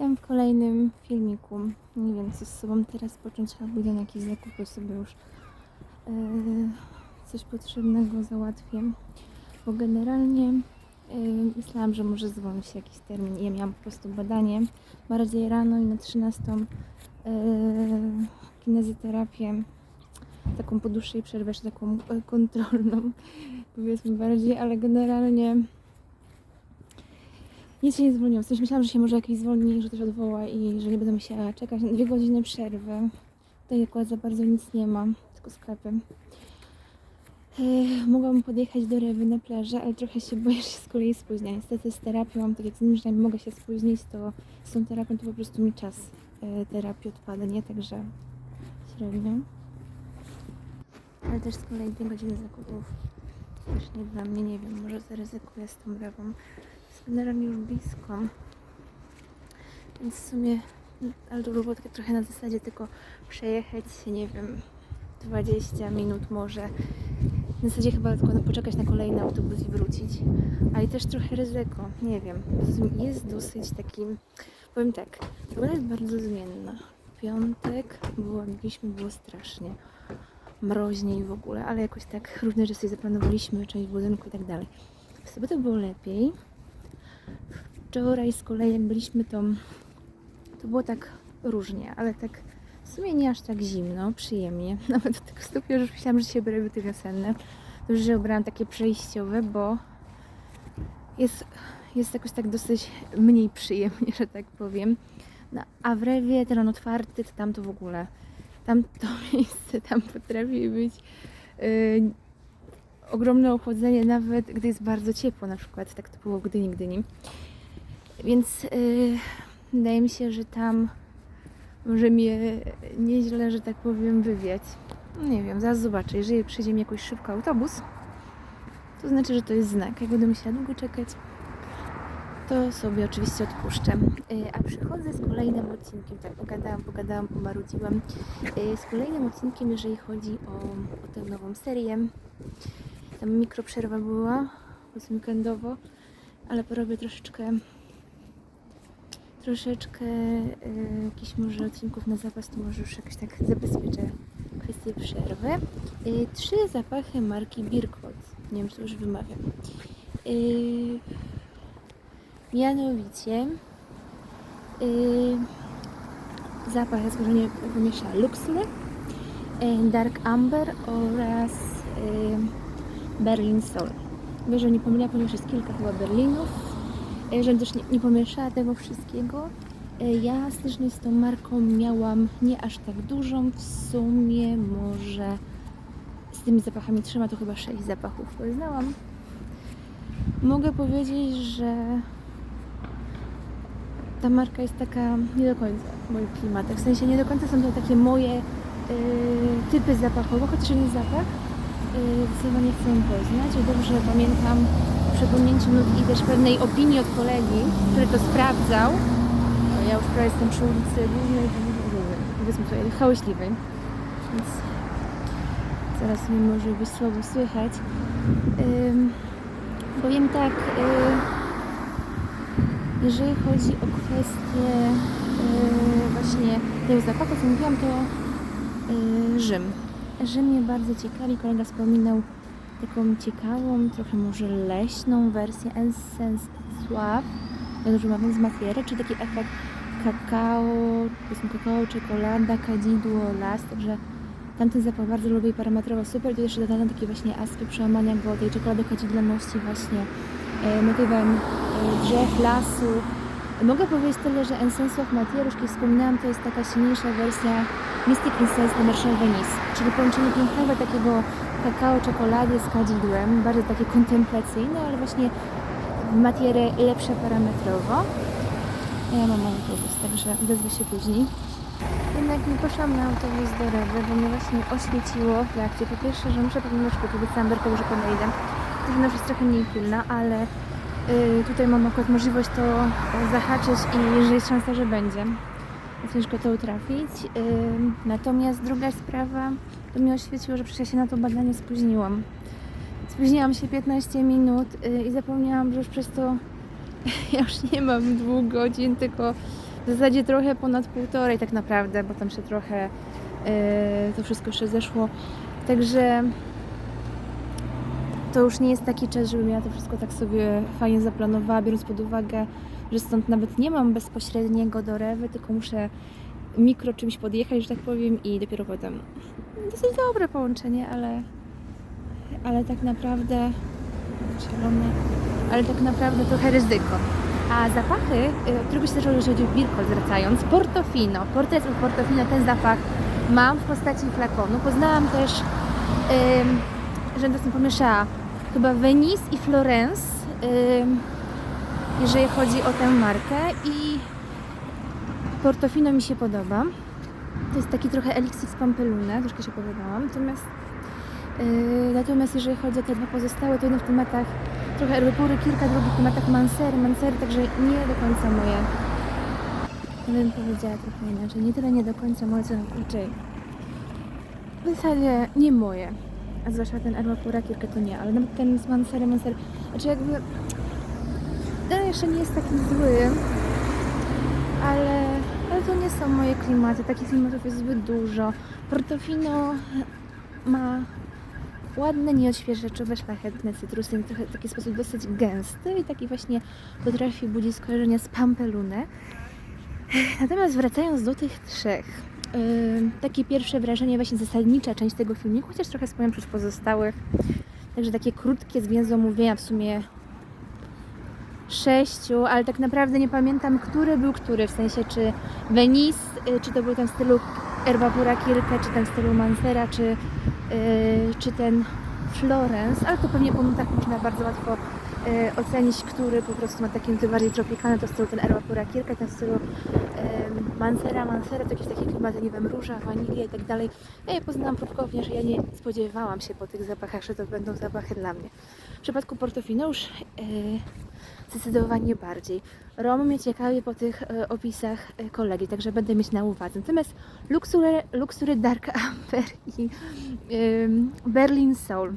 Witam w kolejnym filmiku. Nie wiem, co z sobą teraz począć, albo idę na jakieś zakupy sobie już yy, coś potrzebnego załatwię. Bo generalnie yy, myślałam, że może zwolni się jakiś termin. Ja miałam po prostu badanie bardziej rano i na 13 yy, kinezjoterapię taką po dłuższej przerwie, taką e, kontrolną, powiedzmy bardziej, ale generalnie nic się nie zwolniło. W sensie myślałam, że się może jakiś zwolni, że się odwoła i że nie będę musiała czekać na dwie godziny przerwy. Tutaj akurat za bardzo nic nie ma, tylko sklepy. Yy, mogłabym podjechać do Rewy na plażę, ale trochę się boję, że się z kolei spóźnię. Niestety z terapią, tak jak z innymi rzeczami mogę się spóźnić, to z tą terapią to po prostu mi czas yy, terapii odpadnie, także średnio. Ale też z kolei dwie godziny zakupów. Też nie dla mnie, nie wiem, może zaryzykuję z tą Rewą. Generalnie już blisko. Więc w sumie, ale to było takie trochę na zasadzie tylko przejechać się, nie wiem, 20 minut może. W zasadzie chyba tylko poczekać na kolejny autobus i wrócić. Ale też trochę ryzyko, nie wiem. Jest dosyć taki, powiem tak, pogoda jest bardzo zmienna. W piątek było, mieliśmy, było strasznie mroźniej w ogóle, ale jakoś tak różne rzeczy sobie zaplanowaliśmy, część budynku i tak dalej. W sobotę było lepiej. Wczoraj z kolei byliśmy to, to było tak różnie, ale tak w sumie nie aż tak zimno, przyjemnie. Nawet do tego stopnia, że już myślałam, że się biorę wiosenne. Dobrze, że ubrałam takie przejściowe, bo jest, jest jakoś tak dosyć mniej przyjemnie, że tak powiem. No, a w Rewie teren otwarty, to tam to w ogóle, tam to miejsce, tam potrafi być yy, ogromne ochłodzenie, nawet gdy jest bardzo ciepło, na przykład, tak to było w Gdyni, Gdyni. Więc yy, wydaje mi się, że tam może mnie nieźle, że tak powiem, wywiać. No nie wiem, zaraz zobaczę. Jeżeli przyjdzie mi jakoś szybko autobus, to znaczy, że to jest znak. Jak będę musiała długo czekać, to sobie oczywiście odpuszczę. Yy, A przychodzę z kolejnym odcinkiem, tak pogadałam, pogadałam, pomarudziłam. Yy, Z kolejnym odcinkiem, jeżeli chodzi o, o tę nową serię. Tam mikroprzerwa była, powiedzmy weekendowo, ale porobię troszeczkę troszeczkę y, jakichś może odcinków na zapas, to może już jakoś tak zabezpieczę kwestię przerwy. Y, trzy zapachy marki Birkwood. Nie wiem, czy to już wymawiam. Y, mianowicie y, zapach jest złożenie pomiesza Luxury, y, Dark Amber oraz y, Berlin Soul. Jeżeli nie pomyliłam, ponieważ jest kilka chyba Berlinów, żebym też nie, nie pomieszała tego wszystkiego. E, Ja styczność z tą marką miałam nie aż tak dużą, w sumie może z tymi zapachami trzema to chyba sześć zapachów poznałam. Mogę powiedzieć, że ta marka jest taka nie do końca w moich klimatach. W sensie nie do końca są to takie moje e, typy zapachowe, chociaż jest zapach. Yy, Zdecydowanie chcę poznać. I Dobrze pamiętam w przepomnięciu nutki też pewnej opinii od kolegi, który to sprawdzał. No, ja już prawie jestem przy ulicy Głównej, powiedzmy tutaj hałyśliwej, więc zaraz mi może być słabo słychać. Powiem tak, yy, jeżeli chodzi o kwestię yy, właśnie tego zapachu, co mówiłam, to Rzym. Rzym mnie bardzo ciekawi. Kolega wspominał taką ciekawą, trochę może leśną wersję Essence Suave. Dobrze mam z Matiery, czyli taki efekt kakao, powiedzmy kakao, czekolada, kadzidło, las, także tamten zapach bardzo lubię i parametrowo super. Tu jeszcze dodano taki właśnie aspekt przełamania go, tej czekolady kadzidlaności właśnie e, motywem e, drzew, lasu. Mogę powiedzieć tyle, że Essence Matière, już kiedyś wspominałam, to jest taka silniejsza wersja Mystic Incense de Marchand Venice, czyli połączenie pięknego takiego kakao, czekolady z kadzidłem, bardzo takie kontemplacyjne, ale właśnie matierę lepsze parametrowo. Ja mam autobus, także odezwę się później. Jednak nie poszłam na autobus do Rewy, bo mnie właśnie oświeciło w trakcie. Po pierwsze, że muszę pewnie na szkół, bo sam że podejdę. To już jest trochę mniej pilna, ale y, tutaj mam akurat możliwość to zahaczyć i że jest szansa, że będzie. Ciężko to utrafić. Natomiast druga sprawa, to mnie oświeciło, że przecież ja się na to badanie spóźniłam. Spóźniłam się 15 minut y, i zapomniałam, że już przez to ja już nie mam dwóch godzin, tylko W zasadzie trochę ponad półtorej tak naprawdę, bo tam się trochę e, to wszystko jeszcze zeszło. Także to już nie jest taki czas, żebym ja to wszystko tak sobie fajnie zaplanowała, biorąc pod uwagę, że stąd nawet nie mam bezpośredniego do Rewy, tylko muszę mikro czymś podjechać, że tak powiem, i dopiero potem. Dosyć dobre połączenie, ale, ale tak naprawdę zielone, ale tak naprawdę trochę ryzyko. A zapachy, y, od któregoś też jeżeli chodzi o Birkol zwracając, Portofino, Portret of Portofino, ten zapach mam w postaci flakonu. Poznałam też, ym, że to pomieszała chyba Venice i Florence, ym, jeżeli chodzi o tę markę i Portofino mi się podoba. To jest taki trochę eliksir z Pampelune, troszkę się opowiadałam. Natomiast, yy, natomiast jeżeli chodzi o te dwa pozostałe, to jedno w tematach trochę Erbepury, kilka drugich w tematach Mansery, Mansery, także nie do końca moje. Ja bym powiedziała trochę inaczej. Nie tyle nie do końca moje, co raczej w zasadzie nie moje. A zwłaszcza ten Erbepury, kilka to nie, ale nawet ten z Mansery, Mansery, znaczy jakby jeszcze nie jest taki zły, ale, ale to nie są moje klimaty. Takich klimatów jest zbyt dużo. Portofino ma ładne, nieodświeżaczowe, szlachetne cytrusy, trochę w taki sposób dosyć gęsty i taki właśnie potrafi budzić skojarzenia z pampelunę. Natomiast wracając do tych trzech, yy, takie pierwsze wrażenie, właśnie zasadnicza część tego filmiku, chociaż trochę wspomniałam przez pozostałych, także takie krótkie zwięzłe omówienia w sumie sześciu, ale tak naprawdę nie pamiętam, który był który, w sensie czy Venice, y, czy to był ten stylu Erbapura Kirke, czy ten stylu Mansera, czy, yy, czy ten Florence, ale to pewnie po nutach można bardzo łatwo yy, ocenić, który po prostu ma taki nuty bardziej tropikalne, to stylu ten Erbapura Kirke, ten stylu yy, Mansera, Mansera, to jakieś takie klimaty, nie wiem, róża, wanilia i tak dalej. Ja je poznałam próbkownie, że ja nie spodziewałam się po tych zapachach, że to będą zapachy dla mnie. W przypadku Portofino już yy, zdecydowanie bardziej. Rom mnie ciekawi po tych e, opisach e, kolegi, także będę mieć na uwadze. Natomiast Luxury, Luxury Dark Amber i Berlin Soul.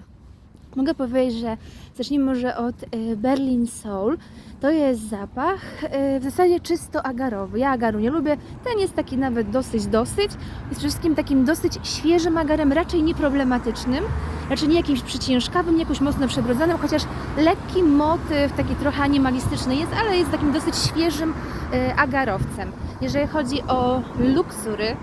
Mogę powiedzieć, że zacznijmy może od e, Berlin Soul. To jest zapach e, w zasadzie czysto agarowy. Ja agaru nie lubię. Ten jest taki nawet dosyć, dosyć. Jest wszystkim takim dosyć świeżym agarem, raczej nieproblematycznym. Raczej nie jakimś przyciężkawym, nie jakoś mocno przebrodzonym, chociaż lekki motyw, taki trochę animalistyczny jest, ale jest takim dosyć świeżym e, agarowcem. Jeżeli chodzi o luksury,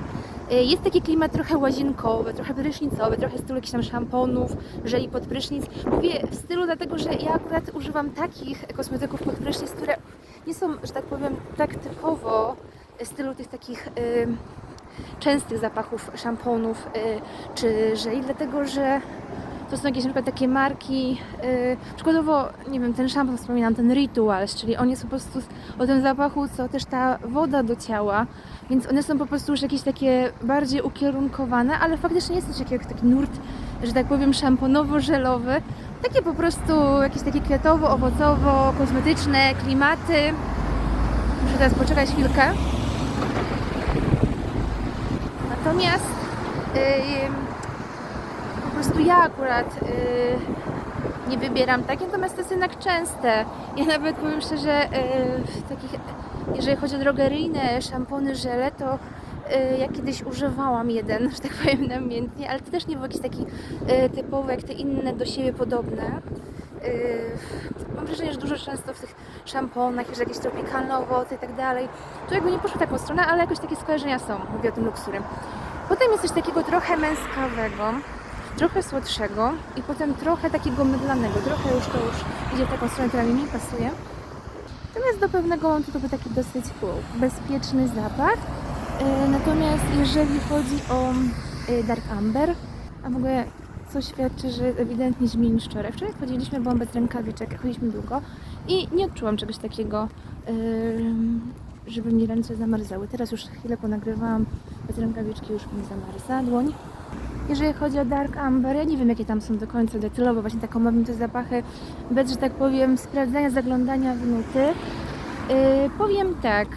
jest taki klimat trochę łazienkowy, trochę prysznicowy, trochę stylu jakichś tam szamponów, żeli pod prysznic. Mówię w stylu dlatego, że ja akurat używam takich kosmetyków pod prysznic, które nie są, że tak powiem, tak typowo stylu tych takich y, częstych zapachów szamponów y, czy żeli, dlatego że to są jakieś na przykład takie marki, yy, przykładowo, nie wiem, ten szampon wspominam, ten Rituals, czyli on jest po prostu o tym zapachu, co też ta woda do ciała, więc one są po prostu już jakieś takie bardziej ukierunkowane, ale faktycznie jest też jakiś taki nurt, że tak powiem, szamponowo-żelowy, takie po prostu jakieś takie kwiatowo-owocowo, kosmetyczne klimaty. Muszę teraz poczekać chwilkę. Natomiast yy, prostu ja akurat yy, nie wybieram takie, natomiast to jest jednak częste. Ja nawet powiem szczerze, yy, takich, jeżeli chodzi o drogeryjne szampony, żele, to yy, ja kiedyś używałam jeden, że tak powiem namiętnie, ale to też nie był jakiś taki yy, typowy, jak te inne do siebie podobne. Yy, mam wrażenie, że dużo często w tych szamponach, że jakieś tropikalne owoce i tak dalej, to jakby nie poszło taką stronę, ale jakoś takie skojarzenia są, mówię o tym luksurem. Potem jest coś takiego trochę męskawego, trochę słodszego i potem trochę takiego mydlanego. Trochę już to już idzie w taką stronę, która mi nie pasuje. Natomiast do pewnego to był taki dosyć bezpieczny zapach. E, Natomiast jeżeli chodzi o e, Dark Amber, a w ogóle co świadczy, że ewidentnie zmienił wczoraj. Wczoraj chodziliśmy, byłam bez rękawiczek, chodziliśmy długo i nie odczułam czegoś takiego, em, żeby mi ręce zamarzały. Teraz już chwilę ponagrywałam bez rękawiczki, już mi zamarza dłoń. Jeżeli chodzi o Dark Amber, ja nie wiem jakie tam są do końca docelowo, właśnie taką mam te zapachy, bez, że tak powiem, sprawdzania, zaglądania w nuty. Yy, powiem tak,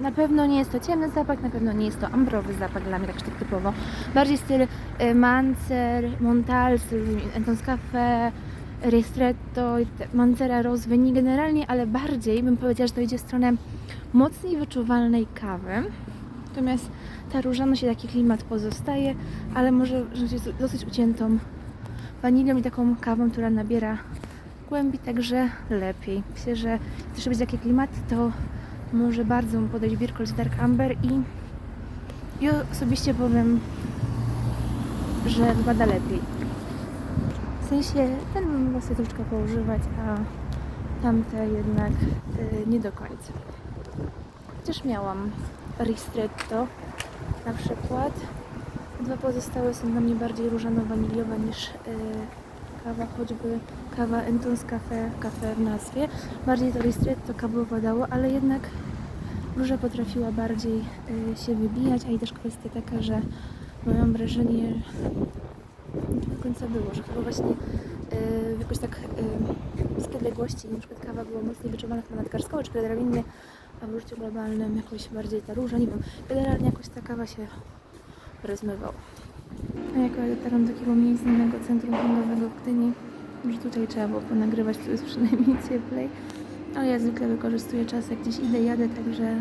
na pewno nie jest to ciemny zapach, na pewno nie jest to ambrowy zapach dla mnie, tak tak typowo. Bardziej styl y, Mancer, Montal, styl Entons Cafe, ristretto, mancera rose wynik generalnie, ale bardziej bym powiedziała, że to idzie w stronę mocniej wyczuwalnej kawy. Natomiast ta różaność i taki klimat pozostaje, ale może być dosyć uciętą wanilią i taką kawą, która nabiera głębi, także lepiej. Myślę, że chcesz robić takie klimaty, to może bardzo mu podejść Birkold Dark Amber i, i osobiście powiem, że wypada lepiej. W sensie ten bym właśnie troszeczkę poużywać, a tamte jednak y, nie do końca. Chociaż miałam ristretto na przykład. Dwa pozostałe są dla mnie bardziej różano-waniliowe niż y, kawa, choćby kawa Entons Cafe, kafe w nazwie. Bardziej to ristretto kawowo dało, ale jednak róża potrafiła bardziej y, się wybijać, a i też kwestia taka, że mam wrażenie, nie do końca było, że chyba właśnie y, jakoś tak z odległości, na przykład kawa była mocniej wyczuwana chyba nadgarstkowo czy przedramiennie, a w użyciu globalnym jakoś bardziej ta róża, nie wiem, generalnie jakoś ta kawa się rozmywała. A jako ja dotarłam do takiego miejscowego centrum handlowego w Gdyni, że tutaj trzeba było ponagrywać, tu jest przynajmniej cieplej, ale ja zwykle wykorzystuję czas, jak gdzieś idę, jadę, także